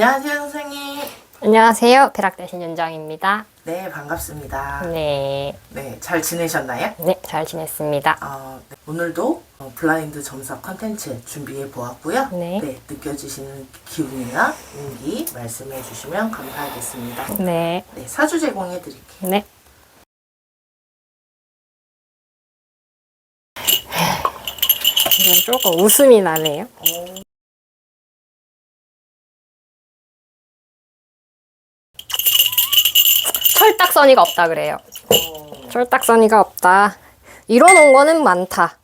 안녕하세요, 선생님. 안녕하세요. 벼락대신 윤정입니다. 네, 반갑습니다. 네. 네, 잘 지내셨나요? 네, 잘 지냈습니다. 어, 네, 오늘도 어, 블라인드 점사 컨텐츠 준비해 보았고요. 네. 느껴지시는 기운이나 운기 말씀해 주시면 감사하겠습니다. 네. 네, 사주 제공해 드릴게요. 네. 조금 웃음이 나네요. 철딱서니가 없다 그래요. 철딱서니가 없다. 이뤄놓은 많다.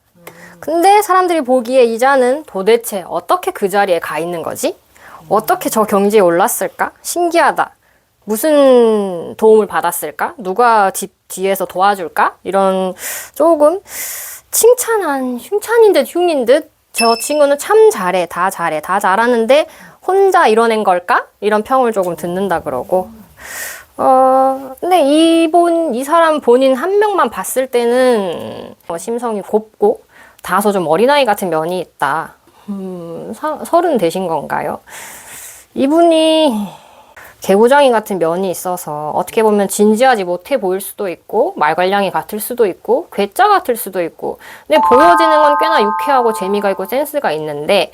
근데 사람들이 보기에 이자는 도대체 어떻게 그 자리에 가 있는 거지? 어떻게 저 경지에 올랐을까? 신기하다. 무슨 도움을 받았을까? 누가 뒷, 뒤에서 도와줄까? 이런 조금 칭찬한 흉찬인 듯 흉인 듯 저 친구는 참 잘해, 다 잘해, 다 잘하는데 혼자 이뤄낸 걸까? 이런 평을 조금 듣는다 그러고. 어, 근데 이본, 이 사람 본인 한 명만 봤을 때는 어, 심성이 곱고 다소 좀 어린아이 같은 면이 있다. 음, 사- 서른 되신 건가요? 이분이 개구장이 같은 면이 있어서 어떻게 보면 진지하지 못해 보일 수도 있고 말괄량이 같을 수도 있고 괴짜 같을 수도 있고 근데 보여지는 건 꽤나 유쾌하고 재미가 있고 센스가 있는데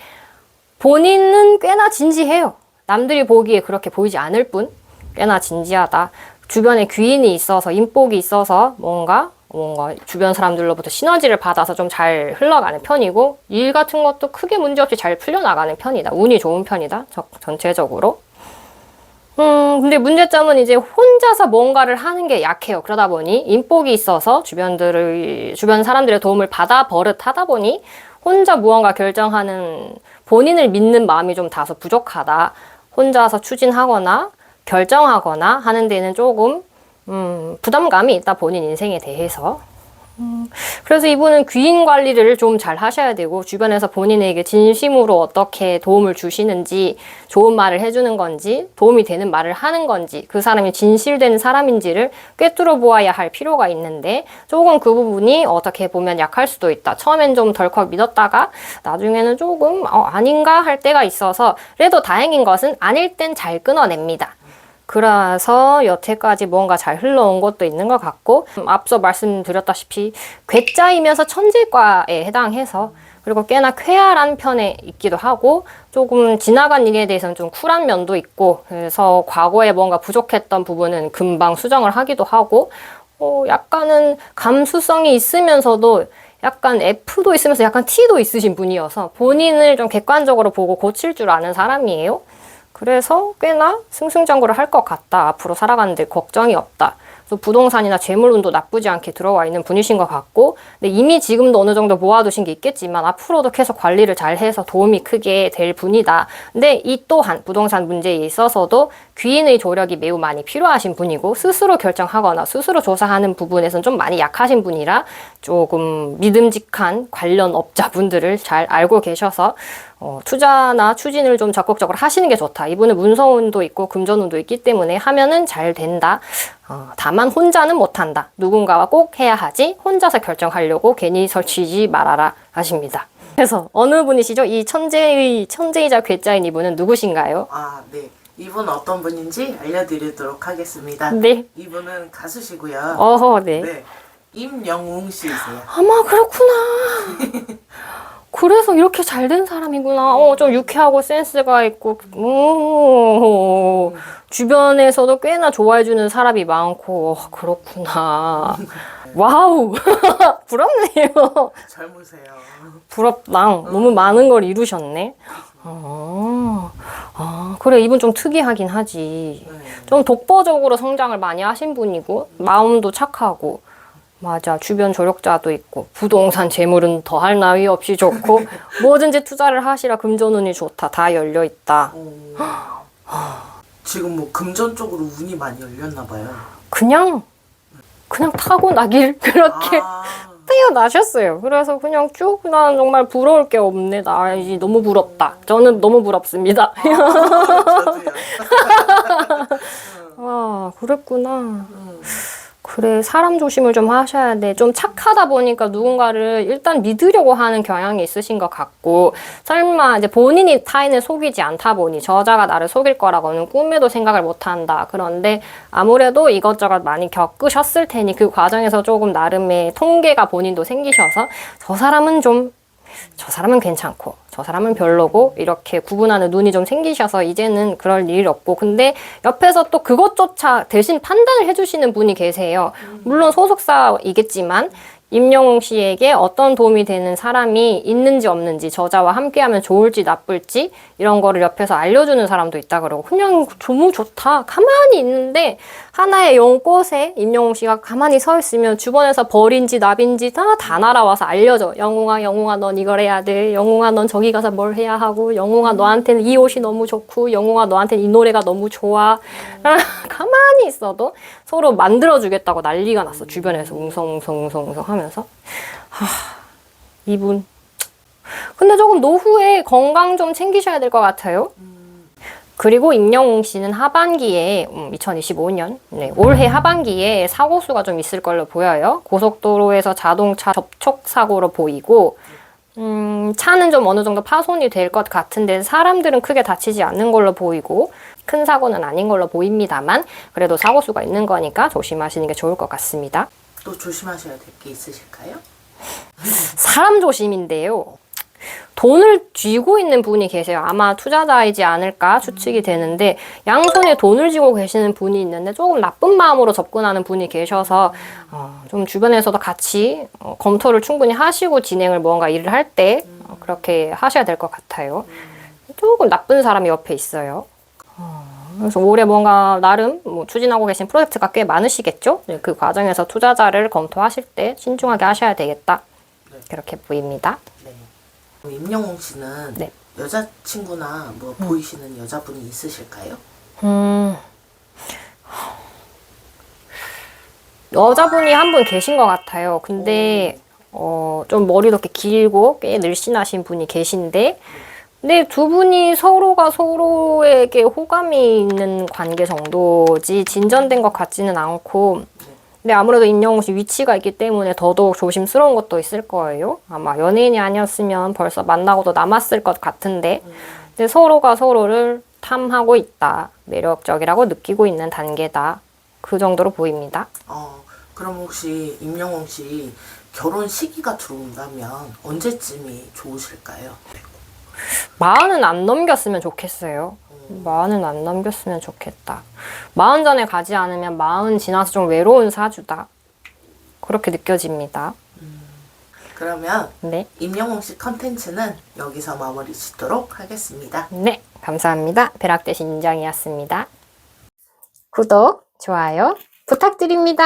본인은 꽤나 진지해요. 남들이 보기에 그렇게 보이지 않을 뿐 꽤나 진지하다. 주변에 귀인이 있어서 인복이 있어서 뭔가 뭔가 주변 사람들로부터 시너지를 받아서 좀 잘 흘러가는 편이고 일 같은 것도 크게 문제없이 잘 풀려나가는 편이다. 운이 좋은 편이다. 저- 전체적으로. 음, 근데 문제점은 이제 혼자서 뭔가를 하는 게 약해요. 그러다 보니 인복이 있어서 주변들을, 주변 사람들의 도움을 받아 버릇 하다 보니 혼자 무언가 결정하는 본인을 믿는 마음이 좀 다소 부족하다. 혼자서 추진하거나 결정하거나 하는 데는 조금, 음, 부담감이 있다. 본인 인생에 대해서. 그래서 이분은 귀인 관리를 좀 잘 하셔야 되고 주변에서 본인에게 진심으로 어떻게 도움을 주시는지 좋은 말을 해주는 건지 도움이 되는 말을 하는 건지 그 사람이 진실된 사람인지를 꿰뚫어 보아야 할 필요가 있는데 조금 그 부분이 어떻게 보면 약할 수도 있다. 처음엔 좀 덜컥 믿었다가 나중에는 조금 어, 아닌가 할 때가 있어서 그래도 다행인 것은 아닐 땐 잘 끊어냅니다. 그래서 여태까지 뭔가 잘 흘러온 것도 있는 것 같고 음, 앞서 말씀드렸다시피 괴짜이면서 천재과에 해당해서 그리고 꽤나 쾌활한 편에 있기도 하고 조금 지나간 일에 대해서는 좀 쿨한 면도 있고 그래서 과거에 뭔가 부족했던 부분은 금방 수정을 하기도 하고 어, 약간은 감수성이 있으면서도 약간 F도 있으면서 약간 T도 있으신 분이어서 본인을 좀 객관적으로 보고 고칠 줄 아는 사람이에요. 그래서 꽤나 승승장구를 할 것 같다. 앞으로 살아가는데 걱정이 없다. 그래서 부동산이나 재물운도 나쁘지 않게 들어와 있는 분이신 것 같고, 근데 이미 지금도 어느 정도 모아두신 게 있겠지만 앞으로도 계속 관리를 잘 해서 도움이 크게 될 분이다. 근데 이 또한 부동산 문제에 있어서도 귀인의 조력이 매우 많이 필요하신 분이고 스스로 결정하거나 스스로 조사하는 부분에서는 좀 많이 약하신 분이라 조금 믿음직한 관련 업자분들을 잘 알고 계셔서 어, 투자나 추진을 좀 적극적으로 하시는 게 좋다. 이분은 문서운도 있고 금전운도 있기 때문에 하면은 잘 된다. 어, 다만 혼자는 못한다. 누군가와 꼭 해야 하지. 혼자서 결정하려고 괜히 설치지 말아라 하십니다. 그래서 어느 분이시죠? 이 천재의 천재이자 괴짜인 이분은 누구신가요? 아, 네. 이분 어떤 분인지 알려드리도록 하겠습니다. 네. 이분은 가수시고요. 어허, 네. 네. 임영웅 씨이세요. 아마 그렇구나. 그래서 이렇게 잘 된 사람이구나. 어, 좀 유쾌하고 센스가 있고, 오, 주변에서도 꽤나 좋아해주는 사람이 많고, 어, 그렇구나. 와우. 부럽네요. 젊으세요. 부럽다. 너무 많은 걸 이루셨네. 아, 아, 그래, 이분 좀 특이하긴 하지. 네. 좀 독보적으로 성장을 많이 하신 분이고, 마음도 착하고, 맞아. 주변 조력자도 있고, 부동산 재물은 더할 나위 없이 좋고, 뭐든지 투자를 하시라 금전운이 좋다. 다 열려 있다. 오. 지금 뭐 금전 쪽으로 운이 많이 열렸나 봐요. 그냥, 그냥 타고 나길 그렇게 아, 태어나셨어요. 그래서 그냥 쭉, 난 정말 부러울 게 없네. 나 이제 너무 부럽다. 저는 너무 부럽습니다. 저도요. 아, 그랬구나. 음. 그래, 사람 조심을 좀 하셔야 돼. 좀 착하다 보니까 누군가를 일단 믿으려고 하는 경향이 있으신 것 같고, 설마 이제 본인이 타인을 속이지 않다 보니 저자가 나를 속일 거라고는 꿈에도 생각을 못 한다. 그런데 아무래도 이것저것 많이 겪으셨을 테니 그 과정에서 조금 나름의 통계가 본인도 생기셔서 저 사람은 좀 저 사람은 괜찮고 저 사람은 별로고 이렇게 구분하는 눈이 좀 생기셔서 이제는 그럴 일이 없고 근데 옆에서 또 그것조차 대신 판단을 해주시는 분이 계세요. 물론 소속사이겠지만 임영웅 씨에게 어떤 도움이 되는 사람이 있는지 없는지 저자와 함께하면 좋을지 나쁠지 이런 거를 옆에서 알려주는 사람도 있다 그러고 그냥 너무 좋다 가만히 있는데 하나의 연꽃에 임영웅 씨가 가만히 서 있으면 주변에서 벌인지 나빈지 다 다 날아와서 알려줘. 영웅아 영웅아 넌 이걸 해야 돼. 영웅아 넌 저기 가서 뭘 해야 하고. 영웅아 너한테는 이 옷이 너무 좋고. 영웅아 너한테는 이 노래가 너무 좋아. 가만히 있어도 서로 만들어주겠다고 난리가 났어 주변에서. 웅성웅성웅성웅성 하면서 하 이분 근데 조금 노후에 건강 좀 챙기셔야 될 것 같아요 그리고 임영웅 씨는 하반기에 음, 2025년 네, 올해 하반기에 사고 수가 좀 있을 걸로 보여요. 고속도로에서 자동차 접촉 사고로 보이고 음, 차는 좀 어느 정도 파손이 될 것 같은데 사람들은 크게 다치지 않는 걸로 보이고 큰 사고는 아닌 걸로 보입니다만 그래도 사고 수가 있는 거니까 조심하시는 게 좋을 것 같습니다. 또 조심하셔야 될 게 있으실까요? 사람 조심인데요. 돈을 쥐고 있는 분이 계세요. 아마 투자자이지 않을까 추측이 되는데 양손에 돈을 쥐고 계시는 분이 있는데 조금 나쁜 마음으로 접근하는 분이 계셔서 어, 좀 주변에서도 같이 어, 검토를 충분히 하시고 진행을 무언가 일을 할때 어, 그렇게 하셔야 될 것 같아요. 조금 나쁜 사람이 옆에 있어요. 어, 그래서 올해 뭔가 나름 뭐 추진하고 계신 프로젝트가 꽤 많으시겠죠? 네, 그 과정에서 투자자를 검토하실 때 신중하게 하셔야 되겠다. 네. 그렇게 보입니다. 네. 임영웅 씨는 네. 여자친구나 뭐 보이시는 여자분이 있으실까요? 음. 여자분이 한 분 계신 것 같아요. 근데 어, 좀 머리도 이렇게 길고 꽤 늘씬하신 분이 계신데 근데 두 분이 서로가 서로에게 호감이 있는 관계 정도지 진전된 것 같지는 않고 근데 아무래도 임영웅 씨 위치가 있기 때문에 더더욱 조심스러운 것도 있을 거예요. 아마 연예인이 아니었으면 벌써 만나고도 남았을 것 같은데 근데 서로가 서로를 탐하고 있다. 매력적이라고 느끼고 있는 단계다. 그 정도로 보입니다. 어, 그럼 혹시 임영웅 씨 결혼 시기가 들어온다면 언제쯤이 좋으실까요? 마흔은 안 넘겼으면 좋겠어요. 마흔은 안 넘겼으면 좋겠다. 마흔 전에 가지 않으면 마흔 지나서 좀 외로운 사주다. 그렇게 느껴집니다. 그러면 네. 임영웅 씨 컨텐츠는 여기서 마무리 짓도록 하겠습니다. 네. 감사합니다. 벼락대신 인정이었습니다. 구독, 좋아요 부탁드립니다.